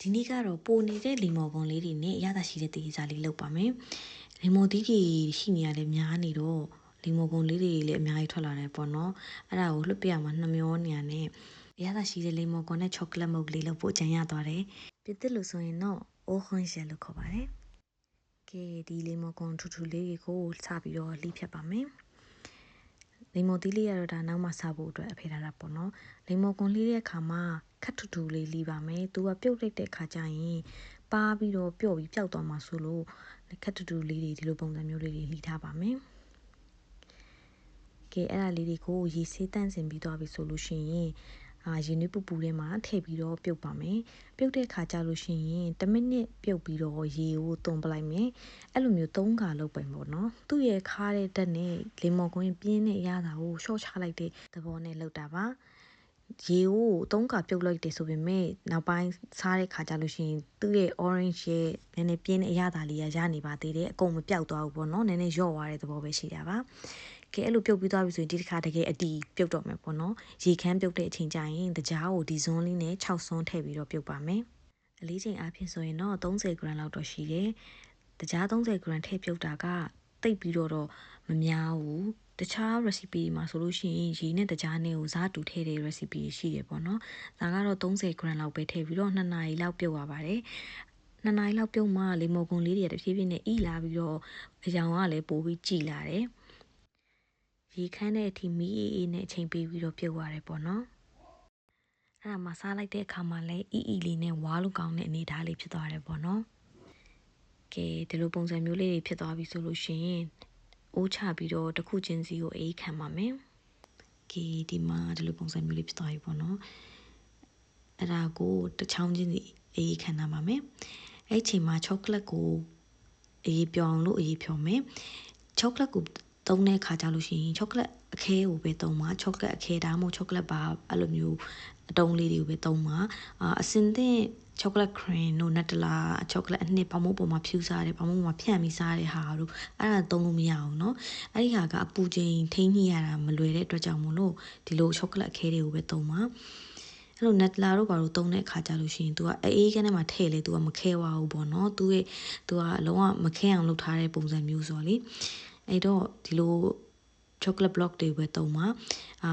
ဒီနေ့ကတော့ပိုနေတဲ့လီမော်ကွန်လေးတွေနဲ့ရတာရှိတဲ့တေးစားလေးလုပ်ပါမယ်လီမော်သီးတွေရှိနေရတယ်များနေတော့လီမော်ကွန်လေးတွေလည်းအများကြီးထွက်လာတယ်ပေါ့နော်အဲ့ဒါကိုလွှတ်ပြရမှာနှမျောနေရနဲ့ရတာရှိတဲ့လီမော်ကွန်နဲ့ချောကလက်မုတ်လေးလုပ်ဖို့ကြံရသွားတယ်ပြစ်တစ်လို့ဆိုရင်တော့အိုးခွန်ရှယ်လို့ခေါ်ပါတယ်ကဲဒီလီမော်ကွန်ထူထူလေးကိုစပြီးတော့လှိဖြတ်ပါမယ်လိမ္မော်သီးလေးရတော့ဒါနောက်မှစားဖို့အတွက်အဖေထားတာပေါ့နော်လိမ္မော်ကွန်လေးရဲ့အခါမှာ ခက်ထူထူလေးလီပါမယ်သူကပြုတ်လိုက်တဲ့ခါကျရင်ပါပြီးတော့ပျော့ပြီးပျောက်သွားမှာဆိုလို့ခက်ထူထူလေးတွေဒီလိုပုံစံမျိုးလေးတွေလှီထားပါမယ်ကဲအဲ့ဒါလေးတွေကိုရေဆေးတန့်စင်ပြီးသွားပြီဆိုလို့ရှိရင်အာရေနွေးပူပူထဲမှာထည့်ပြီးတော့ပြုတ်ပါမယ်ပြုတ်တဲ့ခါကျလို့ရှိရင်10မိနစ်ပြုတ်ပြီးတော့ရေကိုသွန်ပလိုက်မယ်အဲ့လိုမျိုး3ခါလုပ်ပိုင်ပေါ့နော်သူ့ရဲ့ခါတဲ့တက်နဲ့လေမော်ကွင်းပြင်းတဲ့အရာတာကိုရှော့ချလိုက်တဲ့သဘောနဲ့လုပ်တာပါ ရေကိုသုံးခါပြုတ်လိုက်တယ်ဆိုပေမဲ့နောက်ပိုင်းစားတဲ့ခါကျလို့ရှိရင်သူ့ရဲ့ orange ရဲ့နည်းနည်းပြင်းတဲ့အရာတာလေးရရနေပါသေးတယ်အကုန်မပြောက်သွားဘူးပေါ့နော်နည်းနည်းရော့သွားတဲ့သဘောပဲရှိတာပါကဲအဲ့လိုပြုတ်ပြီးသွားပြီဆိုရင်ဒီတစ်ခါတကယ်အတီပြုတ်တော့မယ်ပေါ့နော်ရေခမ်းပြုတ်တဲ့အချိန်ကျရင်တကြားကိုဒီဇွန်းလေးနဲ့6ဆွန်းထည့်ပြီးတော့ပြုတ်ပါမယ်အလေးချိန်အဖြစ်ဆိုရင်တော့30 gram လောက်တော့ရှိတယ်တကြား30 gram ထည့်ပြုတ်တာကတိတ်ပြီးတော့တော့မများဘူး တခြား recipe မှာဆိုလို့ရှိရင်ရေနဲ့တကြားနဲ့ကိုစားတူထည့်တဲ့ recipe ရှိတယ်ပေါ့နော်ဒါကတော့30 gram လောက်ပဲထည့်ပြီးတော့2နာရီလောက်ပြုတ်ရပါတယ်နှစ်နာရီလောက်ပြုတ်မှလေမော်ကွန်လေးတွေတဖြည်းဖြည်းနဲ့ဤလာပြီးတော့အယောင်ကလည်းပိုပြီးကြည်လာတယ်ရေခမ်းတဲ့အထိမီးအေးအေးနဲ့အချိန်ပေးပြီးတော့ပြုတ်ရတယ်ပေါ့နော်အဲ့ဒါမှစားလိုက်တဲ့အခါမှာလည်းအီအီလေးနဲ့ဝါးလို့ကောင်းတဲ့အနေအထားလေးဖြစ်သွားတယ်ပေါ့နော်ကဲဒီလိုပုံစံမျိုးလေးတွေဖြစ်သွားပြီဆိုလို့ရှိရင် အိုးချပြီးတော့တစ်ခုချင်းစီကိုအေးခံပါမယ်ကဲဒီမှာဒီလိုပုံစံမျိုးလေးဖြစ်သွားပြီပေါ့နော်အဲ့ဒါကိုတစ်ချောင်းချင်းစီအေးခံထားပါမယ်အဲ့ချိန်မှာချောကလက်ကိုအေးပြောင်းလို့အေးဖြော်မယ်ချောကလက်ကိုသုံးတဲ့ခါကြလို့ရှိရင်ချောကလက်အခဲကိုပဲသုံးပါချောကလက်အခဲဒါမှမဟုတ်ချောကလက်ပါအဲ့လိုမျိုးအတုံးလေးတွေကိုပဲသုံးပါအာအစင်သင့် ချောကလက်ခရင်တို့နတ်တလာချောကလက်အနှစ်ပေါမုတ်ပေါ်မှာဖြူစားတယ်ပေါမုတ်ပေါ်မှာဖြန့်ပြီးစားတဲ့ဟာတို့အဲ့ဒါသုံးလို့မရအောင်เนาะအဲ့ဒီဟာကအပူချိန်ထိန်းညှိရတာမလွယ်တဲ့အတွက်ကြောင့်မို့လို့ဒီလိုချောကလက်အခဲတွေကိုပဲသုံးပါအဲ့လို net လာတို့ဘာလို့တုံးတဲ့အခါကြလို့ရှိရင် तू ကအေးကန်းထဲမှာထည့်လေ तू ကမခဲပါဘူးပေါ့နော် तू ရဲ့ तू ကအလုံးဝမခဲအောင်လုပ်ထားတဲ့ပုံစံမျိုးဆိုတော့လေအဲ့တော့ဒီလို chocolate block တွေပဲတုံးပါအာ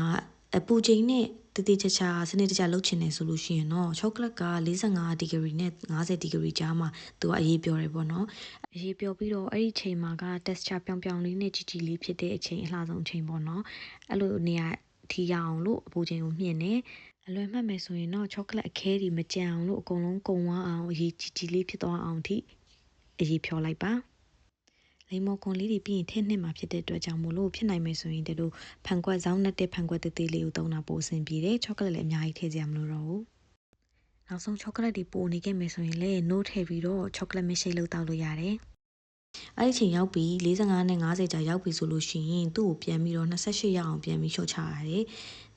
အပူချိန်နဲ့တတိချာချာစနစ်တကျလုပ်ချင်တယ်ဆိုလို့ရှိရင်တော့ chocolate က45 degree နဲ့50 degree ကြားမှာသူကအရေးပြောတယ်ပေါ့နော်အရေးပြောပြီးတော့အဲ့ဒီချိန်မှာက texture ပြောင်ပြောင်လေးနဲ့ကြီးကြီးလေးဖြစ်တဲ့အချိန်အလှဆုံးအချိန်ပေါ့နော်အဲ့လိုနေရာထီရအောင်လို့အပူချိန်ကိုမြင့်နေအလွယ်မှတ်မယ်ဆိုရင်တော့ chocolate အခဲတွေမကြံအောင်လို့အကုန်လုံးကုံသွားအောင်အရေးကြီးကြီးလေးဖြစ်သွားအောင်ထိအရေးဖြောလိုက်ပါ လိမ္မော်ကွန်လေးတွေပြီးရင်ထည့်နှစ်မှာဖြစ်တဲ့အတွက်ကြောင့်မို့လို့ဖြစ်နိုင်မယ်ဆိုရင်ဒီလိုဖန်ခွက်ဇောင်းနဲ့တဲ့ဖန်ခွက်သေးသေးလေးကိုသုံးတာပိုအဆင်ပြေတယ်ချောကလက်လည်းအများကြီးထည့်ကြရမလို့တော့ဘူးနောက်ဆုံးချောကလက်တွေပိုနေခဲ့မယ်ဆိုရင်လည်း no ထည့်ပြီးတော့ချောကလက်မရှိတ်လို့တောက်လို့ရတယ်အဲ့ဒီချိန်ရောက်ပြီး45နဲ့50ကြာရောက်ပြီဆိုလို့ရှိရင်သူ့ကိုပြန်ပြီးတော့28ရအောင်ပြန်ပြီးလျှော့ချရတယ်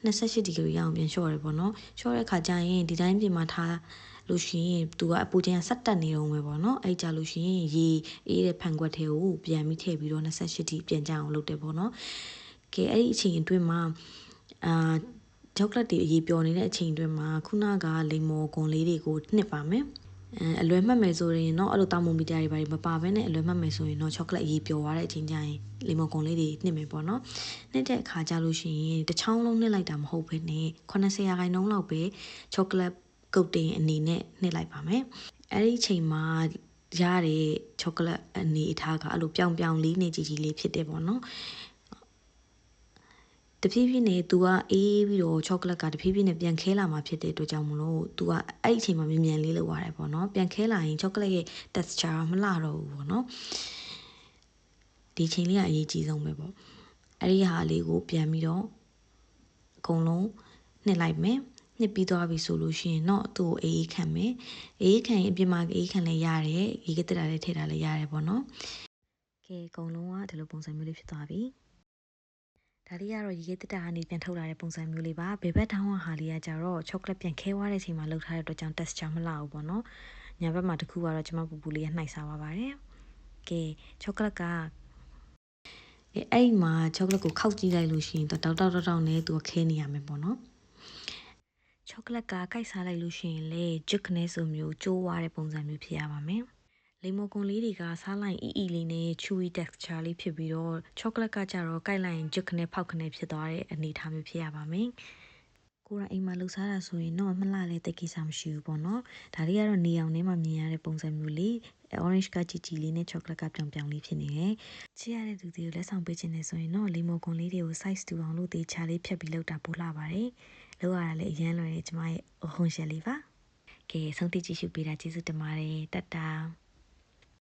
28ဒီဂရီရအောင်ပြန်လျှော့ရတယ်ပေါ့နော်လျှော့တဲ့ခါကျရင်ဒီတိုင်းပြင်မှာထား လို့ရှိရင်သူကအပူချိန်ကဆက်တက်နေတော့မယ်ပေါ့နော်အဲ့ကြလို့ရှိရင်ရေအေးတဲ့ဖန်ခွက်ထဲကိုပြန်ပြီးထည့်ပြီးတော့28ဒီပြန်ကြအောင်လုပ်တယ်ပေါ့နော်ကဲအဲ့ဒီအချိန်အတွင်းမှာအာချောကလက်တွေအရေးပျော်နေတဲ့အချိန်အတွင်းမှာခုနကလိမ္မော်ကွန်လေးတွေကိုနှစ်ပါမယ်အဲအလွယ်မှတ်မယ်ဆိုရင်တော့အဲ့လိုတောင်မမီတာတွေဘာတွေမပါဘဲနဲ့အလွယ်မှတ်မယ်ဆိုရင်တော့ချောကလက်အရေးပျော်သွားတဲ့အချိန်ကျရင်လီမော်ကွန်လေးတွေနှစ်မယ်ပေါ့နော်နှစ်တဲ့အခါကျလို့ရှိရင်တစ်ချောင်းလုံးနှစ်လိုက်တာမဟုတ်ဘဲနဲ့80ရာခိုင်နှုန်းလောက်ပဲချောကလက် ကုတ်တင်အနေနဲ့နှစ်လိုက်ပါမယ်အဲ့ဒီအချိန်မှာရတဲ့ချောကလက်အနေအထားကအဲ့လိုပြောင်ပြောင်လေးနဲ့ကြီးကြီးလေးဖြစ်တယ်ပေါ့နော်တဖြည်းဖြည်းနဲ့ तू ကအေးပြီးတော့ချောကလက်ကတဖြည်းဖြည်းနဲ့ပြန်ခဲလာမှာဖြစ်တဲ့အတွက်ကြောင့်မလို့ तू ကအဲ့ဒီအချိန်မှာမြန်မြန်လေးလောက်ရတယ်ပေါ့နော်ပြန်ခဲလာရင်ချောကလက်ရဲ့ texture မလှတော့ဘူးပေါ့နော်ဒီချိန်လေးကအရေးကြီးဆုံးပဲပေါ့အဲ့ဒီဟာလေးကိုပြန်ပြီးတော့အကုန်လုံးနှစ်လိုက်မယ် နှစ်ပြီးသွားပြီဆိုလို့ရှိရင်တော့သူ့ကိုအေးအေးခံမယ်အေးအေးခံရင်အပြင်မှာအေးခံလည်းရတယ်ရေကတက်တာလည်းထည့်တာလည်းရတယ်ပေါ့နော်ကဲအကုန်လုံးကဒီလိုပုံစံမျိုးလေးဖြစ်သွားပြီဒါလေးကတော့ရေခဲတက်တာကနေပြန်ထုတ်လာတဲ့ပုံစံမျိုးလေးပါဘယ်ဘက်ထောင်းဟာလေးကကြတော့ chocolate ပြန်ခဲသွားတဲ့အချိန်မှာလောက်ထားတဲ့အတွက်ကြောင့် texture မလှဘူးပေါ့နော်ညာဘက်မှာတခုကတော့ကျွန်မပူပူလေးကနှိုက်စားပါပါတယ်ကဲ chocolate ကအဲအဲ့မှာ chocolate ကိုခောက်ကြည့်လိုက်လို့ရှိရင်တော့တောက်တောက်တောက်တောက်နဲ့သူကခဲနေရမယ်ပေါ့နော် ချောကလက်ကကိုက်စားလိုက်လို့ရှိရင်လေဂျွတ်ခနဲဆိုမျိုးကျိုးွားတဲ့ပုံစံမျိုးဖြစ်ရပါမယ်လိမ္မော်ကွန်လေးတွေကစားလိုက်အီအီလေးနဲ့ chewy texture လေးဖြစ်ပြီးတော့ချောကလက်ကကြတော့ကိုက်လိုက်ရင်ဂျွတ်ခနဲဖောက်ခနဲဖြစ်သွားတဲ့အနေအထားမျိုးဖြစ်ရပါမယ်ကိုယ်တိုင်အိမ်မှာလှူစားတာဆိုရင်တော့မလှလဲတိတ်ကိစ္စမရှိဘူးပေါ့နော်ဒါလေးကတော့နေအောင်ထဲမှာမြင်ရတဲ့ပုံစံမျိုးလေး orange ကကြည်ကြည်လေးနဲ့ chocolate ကပြောင်ပြောင်လေးဖြစ်နေတယ်ချစ်ရတဲ့သူတွေကိုလက်ဆောင်ပေးခြင်းနဲ့ဆိုရင်တော့လေမော်ကွန်လေးတွေကို size တူအောင်လို့တေချာလေးဖြတ်ပြီးလောက်တာပို့လာပါတယ် လောက်ရတာလည်းအရန်လွယ်တယ်ကျမရဲ့အဟုန်ရှယ်လေးပါကဲဆုံးတိကြည့်ရှုပေးတာကျေးဇူးတင်ပါတယ်တတ်တာ